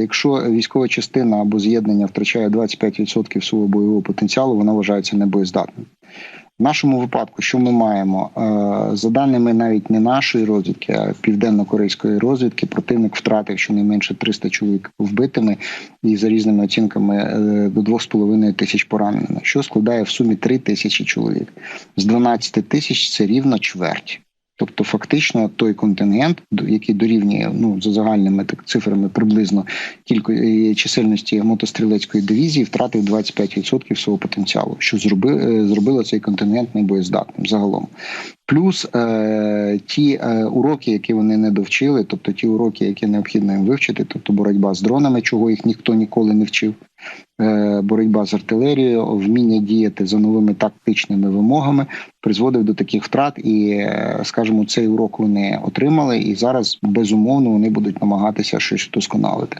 якщо військова частина або з'єднання втрачає 25% свого бойового потенціалу, вона вважається небоєздатним. В нашому випадку, що ми маємо Е, за даними навіть не нашої розвідки, а південно-корейської розвідки, противник втратив щонайменше 300 чоловік вбитими і за різними оцінками е, до 2,5 тисяч пораненими, що складає в сумі 3 тисячі чоловік. З 12 тисяч це рівно чверть. Тобто, фактично, той контингент, який дорівнює ну за загальними так цифрами приблизно кількості чисельності мотострілецької дивізії, втратив 25% свого потенціалу, що зроби, е, зробило цей контингент небоєздатним загалом. Плюс е, ті е, уроки, які вони не довчили, тобто ті уроки, які необхідно їм вивчити, тобто боротьба з дронами, чого їх ніхто ніколи не вчив, е, боротьба з артилерією, вміння діяти за новими тактичними вимогами, призводив до таких втрат. І, е, скажімо, цей урок вони отримали, і зараз безумовно вони будуть намагатися щось вдосконалити.